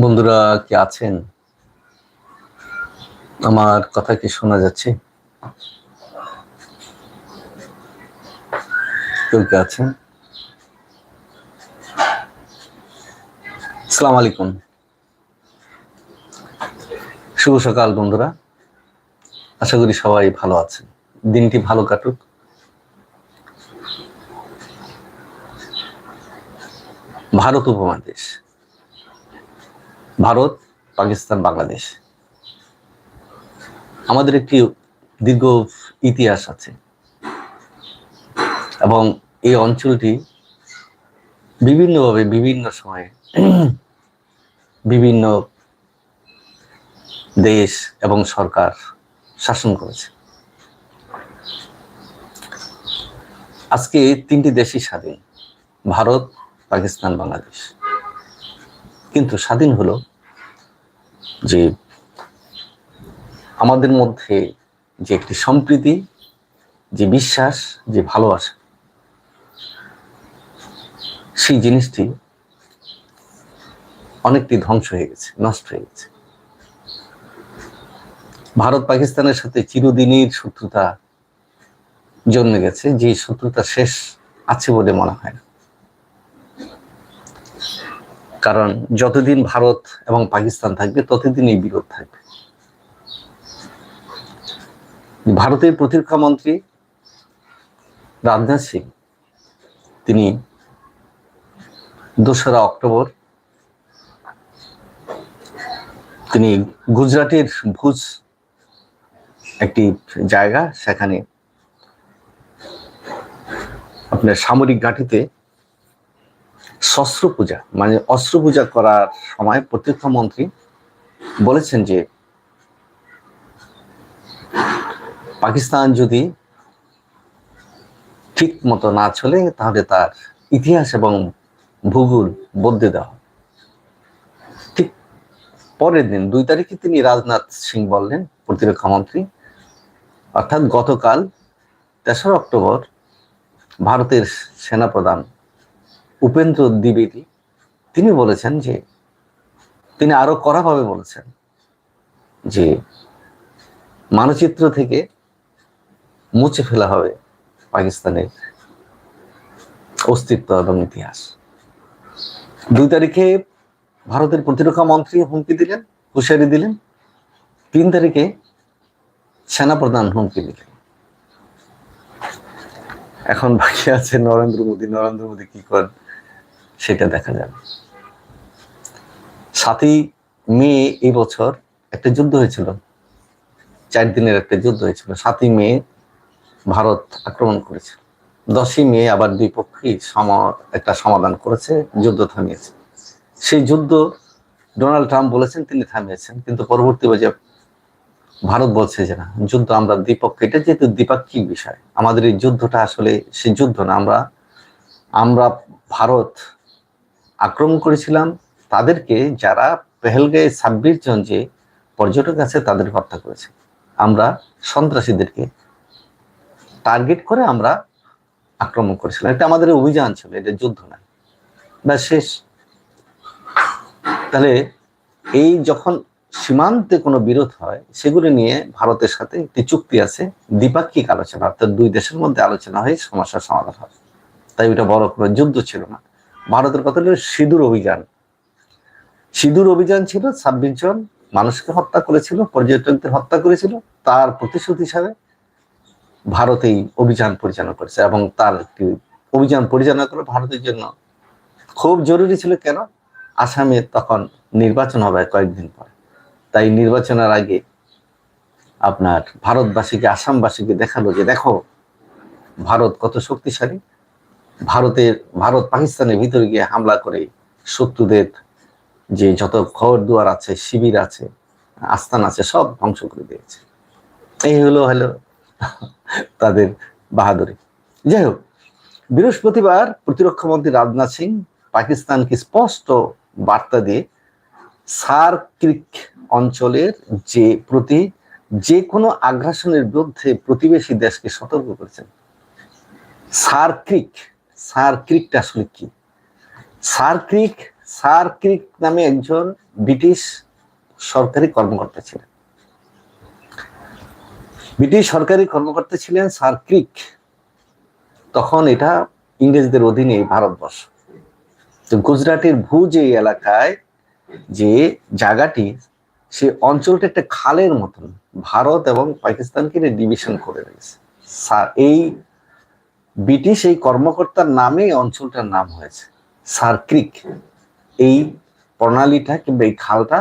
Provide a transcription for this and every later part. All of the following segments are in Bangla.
বন্ধুরা কি আছেন? আমার কথা কি শোনা যাচ্ছে? কি আছেন। আসসালামু আলাইকুম। শুভ সকাল, বন্ধুরা। আশা করি সবাই ভালো আছেন। দিনটি ভালো কাটুক। ভারত উপমহাদেশ। ভারত, পাকিস্তান, বাংলাদেশ। আমাদের একটি দীর্ঘ ইতিহাস আছে। এবং এই অঞ্চলটি বিভিন্নভাবে বিভিন্ন সময়ে বিভিন্ন দেশ এবং সরকার শাসন করেছে। আজকে তিনটি দেশই স্বাধীন, ভারত, পাকিস্তান, বাংলাদেশ। কিন্তু স্বাধীন হলো যে আমাদের মধ্যে যে একটি সম্প্রীতি, যে বিশ্বাস, যে ভালোবাসা সেই জিনিসটি অনেকটি ধ্বংস হয়ে গেছে, নষ্ট হয়ে গেছে। ভারত পাকিস্তানের সাথে চিরদিনের শত্রুতা জন্মে গেছে, যে শত্রুতা শেষ আছে বলে মনে হয় না। কারণ যতদিন ভারত এবং পাকিস্তান থাকবে ততদিন এই বিরোধ থাকবে। ভারতের প্রতিরক্ষা মন্ত্রী রাজনাথ সিং, তিনি দোসরা অক্টোবর। তিনি গুজরাটের ভুজ একটি জায়গা, সেখানে আপনার সামরিক ঘাঁটিতে শস্ত্র পূজা মানে অস্ত্র পূজা করার সময় প্রতিরক্ষা মন্ত্রী বলেছেন যে, পাকিস্তান যদি ঠিক মতো না চলে, তাহলে তার ইতিহাস এবং ভূগোল বদলে দেওয়া ঠিক পরের দিন, দুই তারিখে তিনি রাজনাথ সিং বললেন, প্রতিরক্ষা মন্ত্রী। অর্থাৎ গতকাল তেসরা অক্টোবর ভারতের সেনাপ্রধান উপেন্দ্র দ্বিবেদী, তিনি বলেছেন যে, তিনি আরও কড়াভাবে বলেছেন যে, মানচিত্র থেকে মুছে ফেলা হবে পাকিস্তানের অস্তিত্ব এবং ইতিহাস। দুই তারিখে ভারতের প্রতিরক্ষা মন্ত্রী হুমকি দিলেন, হুঁশিয়ারি দিলেন। তিন তারিখে সেনাপ্রধান হুমকি দিলেন। এখন বাকি আছে নরেন্দ্র মোদী। নরেন্দ্র মোদী কি করেন সেটা দেখা যাবে। সাতই মে এই বছর একটা যুদ্ধ হয়েছিল। চার দিনের একটা যুদ্ধ হয়েছিল। সাতই মে ভারত আক্রমণ করেছিল। দশই মে আবার দুই পক্ষই সম, একটা সমাধান করেছে, যুদ্ধ থামিয়েছে। সেই যুদ্ধ ডোনাল্ড ট্রাম্প বলেছেন, তিনি থামিয়েছেন, কিন্তু পরবর্তী পর্যায়ে ভারত বলছে যে না, যুদ্ধ আমরা দ্বিপক্ষ এটা যেহেতু দ্বিপাক্ষিক বিষয়, আমাদের এই যুদ্ধটা আসলে সে যুদ্ধ না, আমরা আমরা ভারত আক্রমণ করেছিলাম, তাদেরকে যারা পেহেলগাঁয়ে ছাব্বিশ জন যে পর্যটক আছে তাদের হত্যা করেছে। আমরা সন্ত্রাসীদেরকে টার্গেট করে আমরা আক্রমণ করেছিল। এটা আমাদের অভিযান ছিল, এটা যুদ্ধ না। বা শেষ। তাহলে এই যখন সীমান্তে কোনো বিরোধ হয়, সেগুলো নিয়ে ভারতের সাথে একটি চুক্তি আছে, দ্বিপাক্ষিক আলোচনা, অর্থাৎ দুই দেশের মধ্যে আলোচনা হয়ে সমস্যার সমাধান হবে। তাই ওটা বড় কোনো যুদ্ধ ছিল না। ভারতের কথা হলো সিঁদুর অভিযান। সিঁদুর অভিযান ছিল ছাব্বিশ জন মানুষকে হত্যা করেছিল, পর্যটকদের হত্যা করেছিল, তার প্রতিশোধ হিসাবে ভারত এই অভিযান পরিচালনা করেছে এবং তার একটি অভিযান পরিচালনা করে ভারতের জন্য খুব জরুরি ছিল কেন? আসামে তখন নির্বাচন হবে কয়েকদিন পর। তাই নির্বাচনের আগে আপনার ভারতবাসীকে, আসামবাসীকে দেখাল যে দেখো, ভারত কত শক্তিশালী। ভারতের, ভারত পাকিস্তানের ভিতরে গিয়ে হামলা করে শত্রুদের যে যত ঘর দুয়ার আছে, শিবির আছে আস্থান আছে, সব ধ্বংস করে দিয়েছে। এই হলো হলো তাদের বাহাদুরি। যাই হোক, বৃহস্পতিবার প্রতিরক্ষা মন্ত্রী রাজনাথ সিং পাকিস্তানকে স্পষ্ট বার্তা দিয়ে সার্ক্রিক অঞ্চলের যে প্রতি, যে কোনো আগ্রাসনের বিরুদ্ধে প্রতিবেশী দেশকে সতর্ক করেছেন। সার্ক্রিক সার্ক্রিকটা আসলে কি? সার্ক্রিক সার্ক্রিক নামে একজন ব্রিটিশ সরকারি কর্মকর্তা ছিলেন। ব্রিটিশ সরকারি কর্মকর্তা ছিলেন সার্ক্রিক তখন এটা ইংরেজদের অধীনে ভারতবর্ষ। তো গুজরাটের ভুজ এই এলাকায় যে জায়গাটি, সে অঞ্চলটা একটা খালের মতন ভারত এবং পাকিস্তানকে ডিভিশন করে রয়েছে এই ব্রিটিশ এই কর্মকর্তার নামে অঞ্চলটার নাম হয়েছে সার্ক্রিক এই প্রণালীটা কিংবা এই খালটা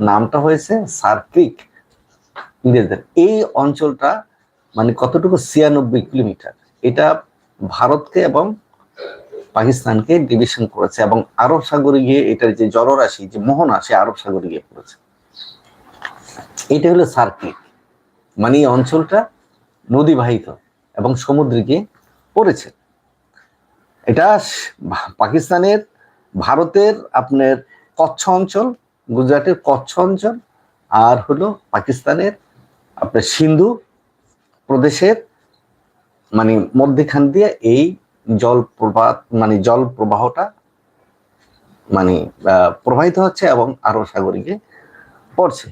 নামটা হয়েছে সার্ক্রিক ইংরেজদের। এই অঞ্চলটা মানে কতটুকু ছিয়ানব্বই কিলোমিটার, এটা ভারতকে এবং পাকিস্তানকে ডিভিশন করেছে এবং আরব সাগরে গিয়ে এটার যে জলরাশি, যে মোহনা, সে আরব সাগরে গিয়ে পড়েছে। এটা হলো সার্কিট মানে এই অঞ্চলটা নদীবাহিত এবং সমুদ্রে গিয়ে পড়েছে। এটা পাকিস্তানের, ভারতের আপনার কচ্ছ অঞ্চল, গুজরাটের কচ্ছ অঞ্চল আর হলো পাকিস্তানের আপনার সিন্ধু প্রদেশের মানে মধ্যেখান দিয়ে এই জল প্রবাহ মানে জল প্রবাহটা মানে প্রবাহিত হচ্ছে এবং আরও সাগরিকে পড়ছে।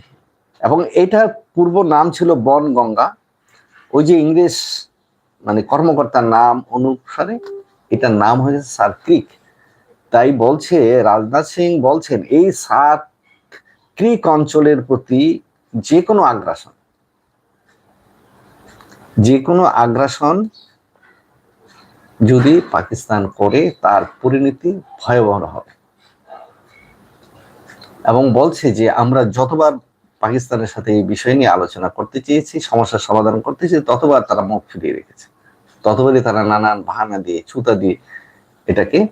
এবং এটার পূর্ব নাম ছিল বন গঙ্গা ওই যে ইংরেজ মানে কর্মকর্তার নাম অনুসারে এটার নাম হয়েছে সার ক্রিক তাই বলছে, রাজনাথ সিং বলছেন, এই সাত ক্রিক অঞ্চলের প্রতি যে কোনো আগ্রাসন, যে কোনো আগ্রাসন যদি পাকিস্তান করে, তার পরিণতি ভয়াবহ হবে। এবং বলছে যে, আমরা যতবার পাকিস্তানের সাথে এই বিষয় নিয়ে আলোচনা করতে চেয়েছি, সমস্যার সমাধান করতে চেয়েছি, ততবার তারা মুখ ফিরিয়ে রেখেছে। ততবারই তারা নানান বাহানা দিয়ে, ছুতা দিয়ে এটাকে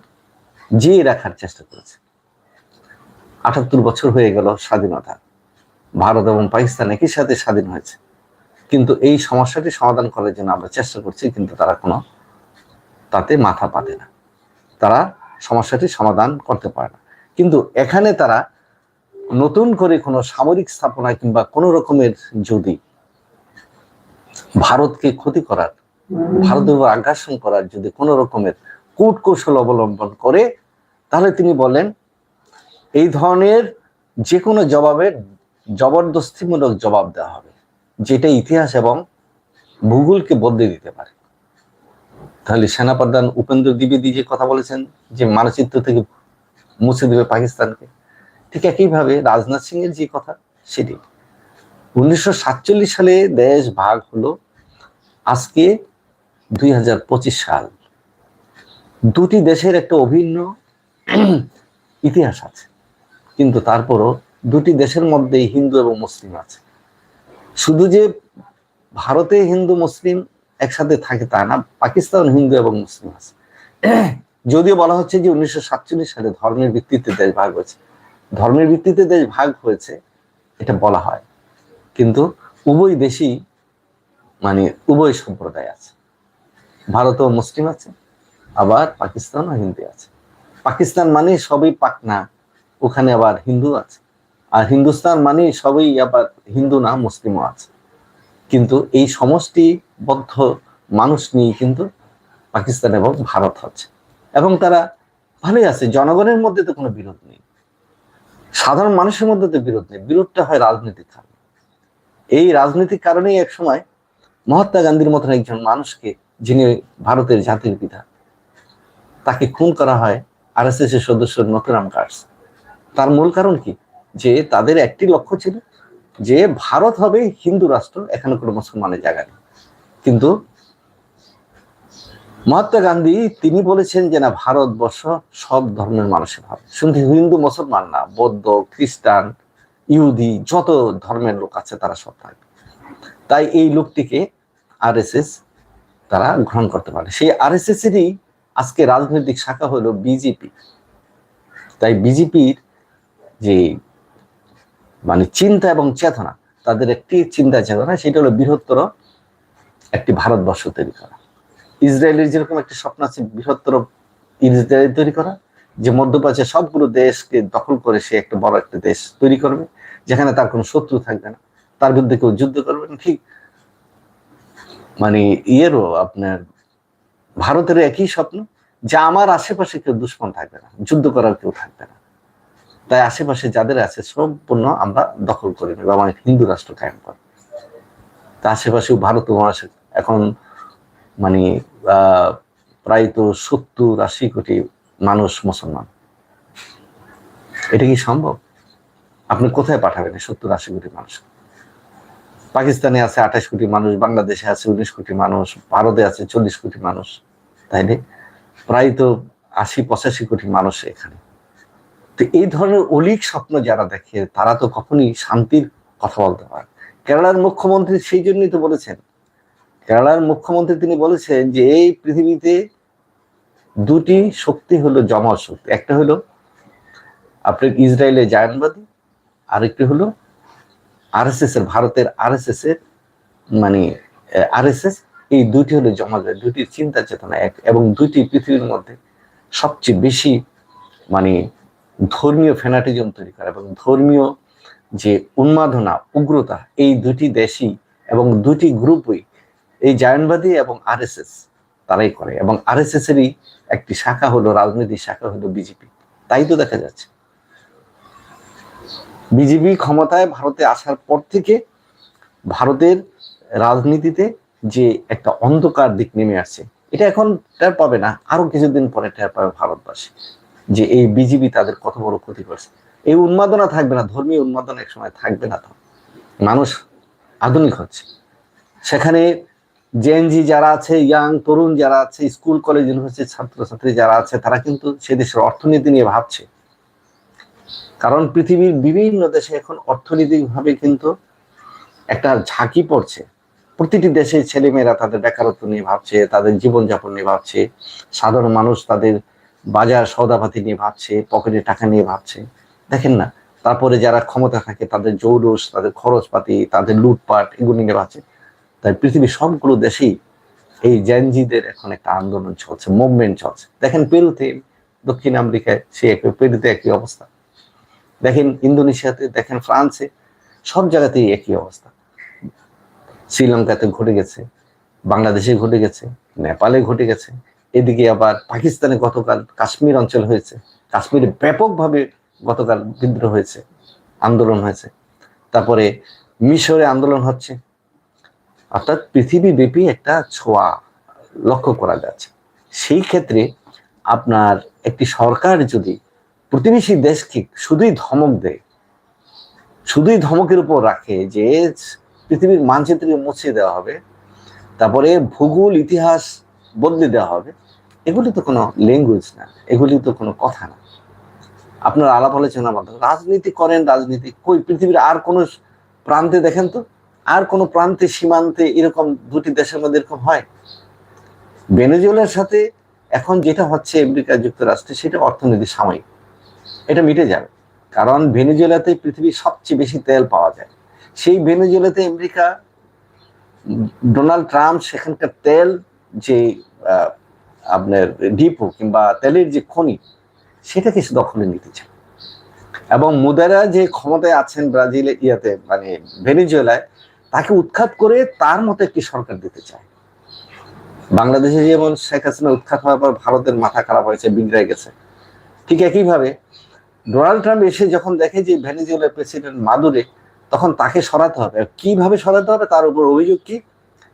জিয়ে রাখার চেষ্টা করেছে। আটাত্তর বছর হয়ে গেল স্বাধীনতা। ভারত এবং পাকিস্তান একই সাথে স্বাধীন হয়েছে। কিন্তু এই সমস্যাটি সমাধান করার জন্য আমরা চেষ্টা করছি, কিন্তু তারা কোনো তাতে মাথা পাতে না। তারা সমস্যাটি সমাধান করতে পারে না। কিন্তু এখানে তারা নতুন করে কোনো সামরিক স্থাপনা কিংবা কোনো রকমের যদি ভারতকে ক্ষতি করার, ভারতের উপর আগ্রাসন করার যদি কোনো রকমের কূট কৌশল অবলম্বন করে, তাহলে তিনি বলেন এই ধরনের যে কোনো জবাবের জবরদস্তিমূলক জবাব দেওয়া হবে, যেটা ইতিহাস এবং ভূগোলকে বদলে দিতে পারে। তাহলে সেনাপ্রধান উপেন্দ্র দ্বিবেদী যে কথা বলেছেন, যে মানচিত্র থেকে মুছে দেবে পাকিস্তানকে, ঠিক একইভাবে রাজনাথ সিং এর যে কথা, সেটি। উনিশশো সাতচল্লিশ সালে দেশ ভাগ হলো, আজকে দুই হাজার পঁচিশ সাল। দুটি দেশের একটা অভিন্ন ইতিহাস আছে। কিন্তু তারপরও দুটি দেশের মধ্যেই হিন্দু এবং মুসলিম আছে। শুধু যে ভারতে হিন্দু, মুসলিম একসাথে থাকে তা না, পাকিস্তান হিন্দু এবং মুসলিম আছে। যদিও বলা হচ্ছে যে উনিশশো সাতচল্লিশ সালে ধর্মের ভিত্তিতে দেশ ভাগ হয়েছে। ধর্মের ভিত্তিতে দেশ ভাগ হয়েছে, এটা বলা হয়। কিন্তু উভয় দেশই মানে উভয় সম্প্রদায় আছে। ভারতও মুসলিম আছে, আবার পাকিস্তানও হিন্দু আছে। পাকিস্তান মানে সবই পাক না ওখানে আবার হিন্দু আছে। আর হিন্দুস্তান মানে সবই আবার হিন্দু না, মুসলিমও আছে। কিন্তু এই সমষ্টিবদ্ধ মানুষ নিয়ে কিন্তু পাকিস্তান এবং ভারত হচ্ছে এবং তারা ভালোই আছে, জনগণের মধ্যে তো কোনো বিরোধ নেই। সাধারণ মানুষের মধ্যে তো বিরোধ নেই, বিরোধটা হয় রাজনীতির কারণে। এই রাজনীতির কারণেই এক সময় মহাত্মা গান্ধীর মতন একজন মানুষকে, যিনি ভারতের জাতির পিতা, তাকে খুন করা হয়, আর এস এস এর সদস্য নতুরাম কার্স। তার মূল কারণ কি? যে তাদের একটি লক্ষ্য ছিল যে ভারত হবে হিন্দু রাষ্ট্র, এখানে কোনো মুসলমানের জায়গা নেই। কিন্তু মহাত্মা গান্ধী, তিনি বলেছেন যে না, ভারতবর্ষ সব ধর্মের মানুষের হবে শুধু হিন্দু, মুসলমান না, বৌদ্ধ, খ্রিস্টান, ইহুদি, যত ধর্মের লোক আছে তারা সব থাকবে তাই এই লোকটিকে আর তারা গ্রহণ করতে পারে। সেই আর এরই আজকে রাজনৈতিক শাখা হলো বিজেপি। তাই বিজেপির যে মানে চিন্তা এবং চেতনা, তাদের একটি চিন্তা চেতনা, সেটা হলো বৃহত্তর একটি ভারতবর্ষ তৈরি করা। ইসরায়েলের যেরকম একটা স্বপ্ন আছে বৃহত্তর ইসরায়েল তৈরি করা, যে মধ্যপ্রাচ্যের সবগুলো দেশকে দখল করে সে একটা বড় একটা দেশ তৈরি করবে, যেখানে তার কোনো শত্রু থাকবে না। তার বিরুদ্ধে কেউ যুদ্ধ করবে না। ঠিক মানে ইয়েরও আপনার ভারতের একই স্বপ্ন, যে আমার আশেপাশে কেউ দুশ্মন থাকবে না, যুদ্ধ করার কেউ থাকবে না। তাই আশেপাশে যাদের আছে সম্পূর্ণ আমরা দখল করে নেব আমার হিন্দু রাষ্ট্র কায়েম করব। তা আশেপাশেও ভারত মহারাষ্ট্র এখন মানে প্রায় তো সত্তর আশি কোটি মানুষ মুসলমান। এটা কি সম্ভব? আপনি কোথায় পাঠাবেন সত্তর আশি কোটি মানুষ? পাকিস্তানে আছে আঠাশ কোটি মানুষ, বাংলাদেশে আছে উনিশ কোটি মানুষ, ভারতে আছে চল্লিশ কোটি মানুষ তাইলে প্রায় তো আশি পঁচাশি কোটি মানুষ এখানে। তো এই ধরনের অলিক স্বপ্ন যারা দেখে, তারা তো কখনই শান্তির কথা বলতে পারে কেরালার মুখ্যমন্ত্রী সেই জন্যই তো বলেছেন। কেরালার মুখ্যমন্ত্রী তিনি বলেছেন যে, এই পৃথিবীতে দুটি শক্তি হলো জমা শক্তি। একটা হলো আপনার ইসরায়েলের জায়নবাদী আরেকটি হলো আরএসএস এর, ভারতের আরএসএস এর মানে আরএসএস, এই দুটি হলো জমা দুটি চিন্তা চেতনা এক এবং দুটি পৃথিবীর মধ্যে সবচেয়ে বেশি মানে ধর্মীয় ফেনাটিজম তৈরি করা এবং ধর্মীয় যে উন্মাদনা, উগ্রতা, এই দুটি দেশই এবং দুটি গ্রুপই এই জায়নবাদী এবং আরএসএস তারাই করে এবং আরএসএস এরই একটি শাখা হলো, রাজনৈতিক শাখা হলো বিজেপি। তাই তো দেখা যাচ্ছে। বিজেপি ক্ষমতায় ভারতে আসার পর থেকে ভারতের রাজনীতিতে যে একটা অন্ধকার দিক নেমে আসছে, এটা এখন টের পাবে না। আরও কিছুদিন পরে টের পাবে ভারতবাসী। যে এই বিজেপি তাদের কত বড় ক্ষতি করছে। এই উন্মাদনা থাকবে না, ধর্মীয় উন্মাদনা এক সময় থাকবে না তো। মানুষ আধুনিক হচ্ছে। সেখানে জেএনজি যারা আছে ইয়াং তরুণ যারা আছে স্কুল কলেজ ইউনিভার্সিটির ছাত্রছাত্রী যারা আছে, তারা কিন্তু সে দেশের অর্থনীতি নিয়ে ভাবছে। কারণ পৃথিবীর বিভিন্ন দেশে এখন অর্থনৈতিকভাবে কিন্তু একটা ঝাঁকি পড়ছে। প্রতিটি দেশে ছেলেমেয়েরা তাদের বেকারত্ব নিয়ে ভাবছে, তাদের জীবনযাপন নিয়ে ভাবছে। সাধারণ মানুষ তাদের বাজার সৌদাপাতি নিয়ে ভাবছে, পকেটে টাকা নিয়ে ভাবছে। দেখেন না, তারপরে যারা ক্ষমতা থাকে, তাদের জৌরস তাদের খরচপাতি, তাদের লুটপাট, এগুলো নিয়ে ভাবছে। তাই পৃথিবীর সবগুলো দেশেই এই জেনজিদের এখন একটা আন্দোলন চলছে মুভমেন্ট চলছে। দেখেন পেরুতে, দক্ষিণ আমেরিকায় সে একই, পেরুতে একই অবস্থা। দেখেন ইন্দোনেশিয়াতে, দেখেন ফ্রান্সে, সব জায়গাতেই একই অবস্থা। শ্রীলঙ্কাতে ঘটে গেছে, বাংলাদেশে ঘটে গেছে, নেপালে ঘটে গেছে এদিকে আবার পাকিস্তানে গতকাল কাশ্মীর অঞ্চল হয়েছে। কাশ্মীরে ব্যাপকভাবে গতকাল বিদ্রোহ হয়েছে, আন্দোলন হয়েছে। তারপরে মিশরে আন্দোলন হচ্ছে। অর্থাৎ পৃথিবীব্যাপী একটা ছোঁয়া লক্ষ্য করা যাচ্ছে। সেই ক্ষেত্রে আপনার একটি সরকার যদি প্রতিবেশী দেশকে শুধুই ধমক দেয়, শুধুই ধমকের উপর রাখে যে, পৃথিবীর মানচিত্রকে মুছে দেওয়া হবে। তারপরে ভূগোল, ইতিহাস বদলে দেওয়া হবে। এগুলি তো কোনো ল্যাঙ্গুয়েজ না, এগুলি তো কোনো কথা না। আপনার আলাপ আলোচনার মাধ্যমে রাজনীতি করেন, রাজনীতি কই, পৃথিবীর আর কোনো প্রান্তে দেখেন তো? আর কোনো প্রান্তে, সীমান্তে এরকম দুটি দেশের মধ্যে এরকম হয়? ভেনেজুয়েলার সাথে এখন যেটা হচ্ছে আমেরিকা যুক্তরাষ্ট্রে, সেটা অর্থনীতি সাময়িক। এটা মিটে যাবে। কারণ ভেনেজুয়েলাতে পৃথিবীর সবচেয়ে বেশি তেল পাওয়া যায়। সেই ভেনেজুয়েলাতে আমেরিকা ডোনাল্ড ট্রাম্প সেখানকার তেল যে আপনার ডিপো কিংবা তেলের যে খনি সেটাকে সে দখলে নিতে চায়। এবং মুদারা যে ক্ষমতায় আছেন ব্রাজিলে, ইয়াতে মানে ভেনিজুয়েলায়, তাকে উৎখাত করে তার মতো একটি সরকার দিতে চায়। বাংলাদেশে যেমন শেখ হাসিনা উৎখাত হওয়ার পর ভারতের মাথা খারাপ হয়েছে, বিগড়ে গেছে, ঠিক একইভাবে ডোনাল্ড ট্রাম্প এসে যখন দেখে যে ভেনেজুয়েলার প্রেসিডেন্ট মাদুরে, তখন তাকে সরাতে হবে। কীভাবে সরাতে হবে তার উপর অভিযোগ কি?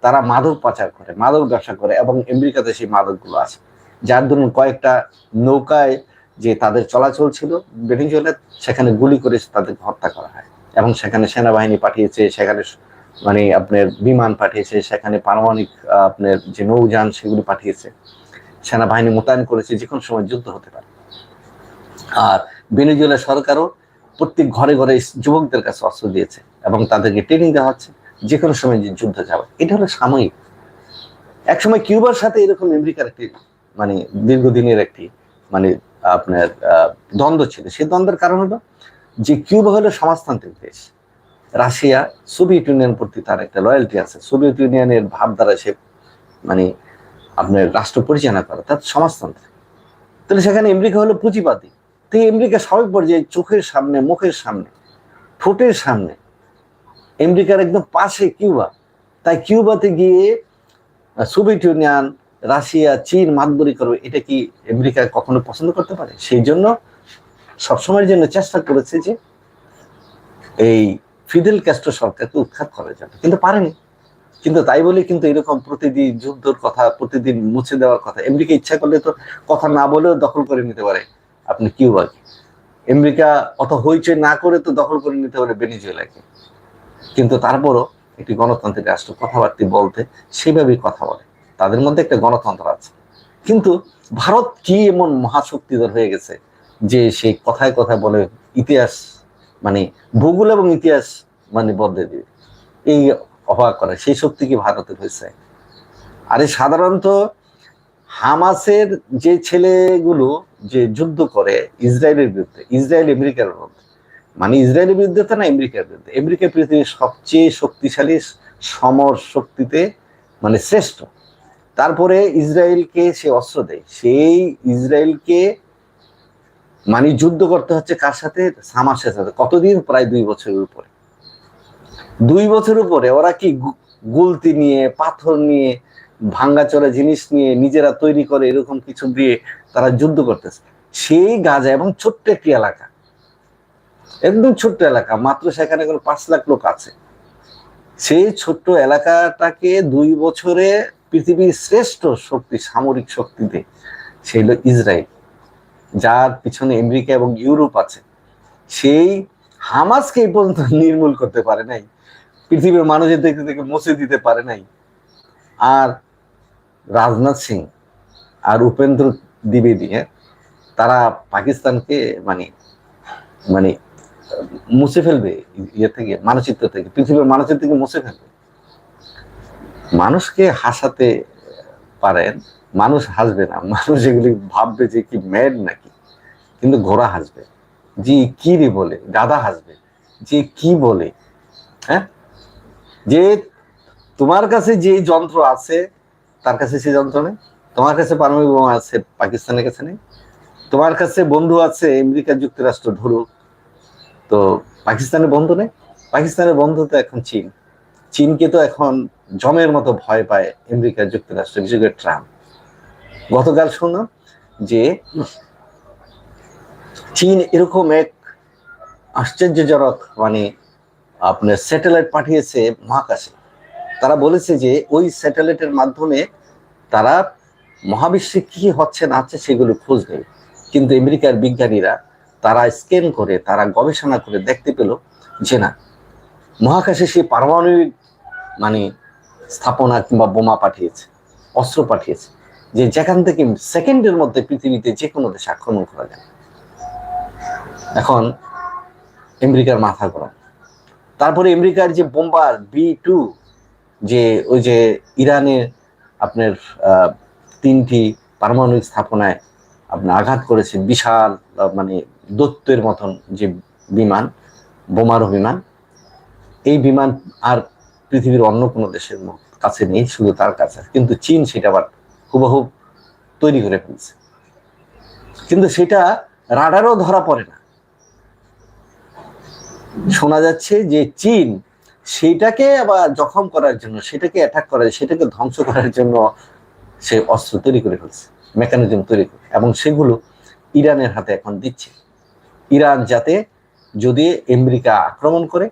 তারা মাদক পাচার করে, মাদক ব্যবসা করে এবং আমেরিকাতে সেই মাদকগুলো আছে। যার ধরুন কয়েকটা নৌকায় যে তাদের চলাচল ছিল ভেনেজুয়েলা সেখানে গুলি করে তাদেরকে হত্যা করা হয়। এবং সেখানে সেনাবাহিনী পাঠিয়েছে, সেখানে মানে আপনার বিমান পাঠিয়েছে, সেখানে পারমাণবিক আপনার যে নৌযান সেগুলি পাঠিয়েছে। সেনাবাহিনী মোতায়েন করেছে, যে কোনো সময় যুদ্ধ হতে পারে। আর ভেনেজুয়েলা সরকারও প্রত্যেক ঘরে ঘরে যুবকদের কাছে অস্ত্র দিয়েছে এবং তাদেরকে ট্রেনিং দেওয়া হচ্ছে। যে কোনো সময় যে যুদ্ধ যাবে। এটা হলো সাময়িক। একসময় কিউবার সাথে এরকম আমেরিকার একটি মানে দীর্ঘদিনের একটি মানে আপনার দ্বন্দ্ব ছিল। সেই দ্বন্দ্বের কারণ হলো যে কিউবা হলো সমাজতান্ত্রিক দেশ। রাশিয়া, সোভিয়েত ইউনিয়ন প্রতি তার একটা লয়্যালটি আছে। সোভিয়েত ইউনিয়নের ভাবধারা সে মানে আপনার রাষ্ট্র পরিচালনা করে, তার সমাজতন্ত্র তাহলে সেখানে আমেরিকা হলো পুঁজিবাদী। তো আমেরিকা স্বাভাবিক পর্যায়ে চোখের সামনে, মুখের সামনে, ঠোঁটের সামনে আমেরিকার একদম পাশে কিউবা। তাই কিউবাতে গিয়ে সোভিয়েত ইউনিয়ন, রাশিয়া, চীন মাতবরি করবে, এটা কি আমেরিকা কখনো পছন্দ করতে পারে? সেই জন্য সবসময়ের জন্য চেষ্টা করেছে যে এই ফিদেল ক্যাস্ট্রো সরকারকে উৎখাত করার জন্য কিন্তু পারেনি। কিন্তু তাই বলে কিন্তু এরকম প্রতিদিন যুদ্ধর কথা, প্রতিদিন মুছে দেওয়ার কথা, আমেরিকা ইচ্ছা করলে তো কথা না বলেও দখল করে নিতে পারে আপনি কিউবাকে। আমেরিকা অত হইচই না করে তো দখল করে নিতে পারে ভেনিজুয়েলাকে। কিন্তু তারপরও একটি গণতান্ত্রিক রাষ্ট্র কথাবার্তা বলতে সেভাবেই কথা বলে। তাদের মধ্যে একটা গণতন্ত্র আছে। কিন্তু ভারত কি এমন মহাশক্তিধর হয়ে গেছে যে সেই কথায় কথায় বলে ইতিহাস মানে ভূগোল এবং ইতিহাস মানে বদলে দিবে? এই অবাক করে, সেই শক্তি কি ভারতের হয়েছে? আরে সাধারণত হামাসের যে ছেলেগুলো যে যুদ্ধ করে, ইসরায়েলের বিরুদ্ধে, ইসরায়েল, আমেরিকার বিরুদ্ধে মানে ইসরায়েলের বিরুদ্ধে তো না, আমেরিকার বিরুদ্ধে। আমেরিকা পৃথিবীর সবচেয়ে শক্তিশালী সমর শক্তিতে মানে শ্রেষ্ঠ। তারপরে ইসরায়েলকে সে অস্ত্র দেয়। সেই ইসরায়েলকে মানে যুদ্ধ করতে হচ্ছে কার সাথে? সামাসের সাথে। কতদিন? প্রায় দুই বছরের উপরে। দুই বছর উপরে ওরা কি গুলতি নিয়ে, পাথর নিয়ে, ভাঙ্গাচোরা জিনিস নিয়ে নিজেরা তৈরি করে এরকম কিছু দিয়ে তারা যুদ্ধ করতেছে। সেই গাজা এবং ছোট্ট একটি এলাকা। একদম ছোট্ট এলাকা মাত্র সেখানে কোনো পাঁচ লাখ লোক আছে। সেই ছোট্ট এলাকাটাকে দুই বছরে পৃথিবীর শ্রেষ্ঠ শক্তি সামরিক শক্তিতে সেই হলো ইসরায়েল যার পিছনে আমেরিকা এবং ইউরোপ আছে। সেই হামাসকে এই পর্যন্ত নির্মূল করতে পারে নাই পৃথিবীর মানুষের দেখতে দেখে মুছে দিতে পারে নাই। আর রাজনাথ সিং আর উপেন্দ্র দ্বিবেদী হ্যাঁ, তারা পাকিস্তানকে মানে মানে মুছে ফেলবে ইয়ে থেকে, মানচিত্র থেকে, পৃথিবীর মানচিত্র থেকে মুছে ফেলবে। মানুষকে হাসাতে পারেন, মানুষ হাসবে না, মানুষ এগুলি ভাববে যে কি ম্যাড নাকি। কিন্তু ঘোড়া হাসবে জি কি রে বলে, গাধা হাসবে, যে কি বলে হ্যাঁ? যে তোমার কাছে যে যন্ত্র আছে, তার কাছে সে যন্ত্র নেই। তোমার কাছে পারমাণবিক বোমা আছে, পাকিস্তানের কাছে নেই। তোমার কাছে বন্ধু আছে, আমেরিকা যুক্তরাষ্ট্র, ধরুক তো পাকিস্তানের বন্ধু নেই। পাকিস্তানের বন্ধু তো এখন চীন। চীনকে তো এখন জমের মতো ভয় পায় আমেরিকা যুক্তরাষ্ট্র, বিশেষ করে ট্রাম্প। গতকাল শুনলাম যে চীন এরকম এক আশ্চর্যজনক মানে আপনার স্যাটেলাইট পাঠিয়েছে মহাকাশে। তারা বলেছে যে ওই স্যাটেলাইটের মাধ্যমে তারা মহাবিশ্বে কি হচ্ছে না হচ্ছে সেগুলো খোঁজ নেবে। কিন্তু আমেরিকার বিজ্ঞানীরা তারা স্ক্যান করে, তারা গবেষণা করে দেখতে পেল যে না, মহাকাশে সে পারমাণবিক মানে স্থাপনা কিংবা বোমা পাঠিয়েছে, অস্ত্র পাঠিয়েছে, যে যেখান থেকে সেকেন্ডের মধ্যে পৃথিবীতে যে কোনো দেশে আক্রমণ করা যায়। এখন আমেরিকার মাথা গরম। তারপরে আমেরিকার যে বোম্বার বি টু, যে ওই যে ইরানের আপনার তিনটি পারমাণবিক স্থাপনায় আপনার আঘাত করেছে, বিশাল মানে দৈত্যের মতন যে বিমান, বোমারু বিমান, এই বিমান আর পৃথিবীর অন্য কোনো দেশের কাছে নেই, শুধু তার কাছে। কিন্তু চীন সেটা আবার হুবহু তৈরি করে ফেলছে। কিন্তু সেটা রাডারও ধরা পড়ে না। শোনা যাচ্ছে যে চীন সেটাকে আবার জখম করার জন্য, সেটাকে অ্যাটাক করার, সেটাকে ধ্বংস করার জন্য সে অস্ত্র তৈরি করে ফেলছে মেকানিজম তৈরি করে। এবং সেগুলো ইরানের হাতে এখন দিচ্ছে। ইরান যাতে যদি আমেরিকা আক্রমণ করে,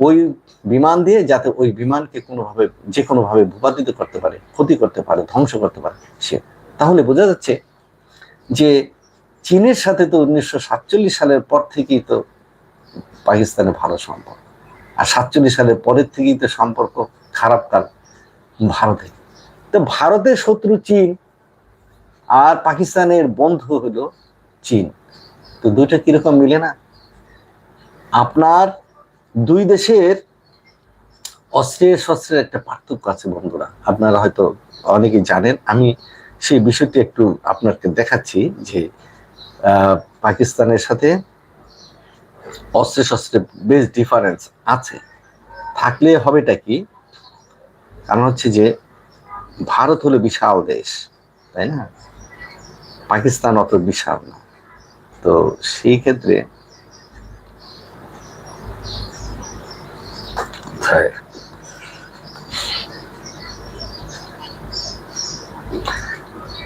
ওই বিমান দিয়ে যাতে ওই বিমানকে কোনোভাবে যে কোনোভাবে ভূপাতিত করতে পারে, ক্ষতি করতে পারে, ধ্বংস করতে পারে সে। তাহলে বোঝা যাচ্ছে যে চীনের সাথে তো উনিশশো সাতচল্লিশ সালের পর থেকেই তো পাকিস্তানের ভালো সম্পর্ক। আর সাতচল্লিশ সালের পরের থেকেই তো সম্পর্ক খারাপ কাল ভারতে। তো ভারতের শত্রু চীন, আর পাকিস্তানের বন্ধু হলো চীন। তো দুইটা কীরকম মিলে না? আপনার দুই দেশের অস্ত্রের শস্ত্রের একটা পার্থক্য আছে বন্ধুরা। আপনারা হয়তো অনেকেই জানেন, আমি সেই বিষয়টি একটু আপনাকে দেখাচ্ছি যে পাকিস্তানের সাথে অস্ত্রে শস্ত্রে বেশ ডিফারেন্স আছে। থাকলে হবেটা কি? কারণ হচ্ছে যে, ভারত হলো বিশাল দেশ, তাই না? পাকিস্তান অত বিশাল না। তো সেই ক্ষেত্রে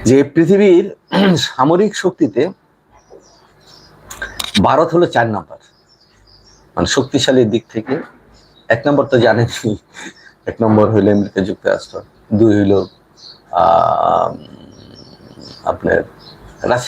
যে পৃথিবীর সামরিক শক্তিতে ভারত হলো চার নম্বর। মানে শক্তিশালীর দিক থেকে এক নম্বর তো জানেনই এক নম্বর হইল আমেরিকা যুক্তরাষ্ট্র দুই হইল আহ আপনার রাশিয়া।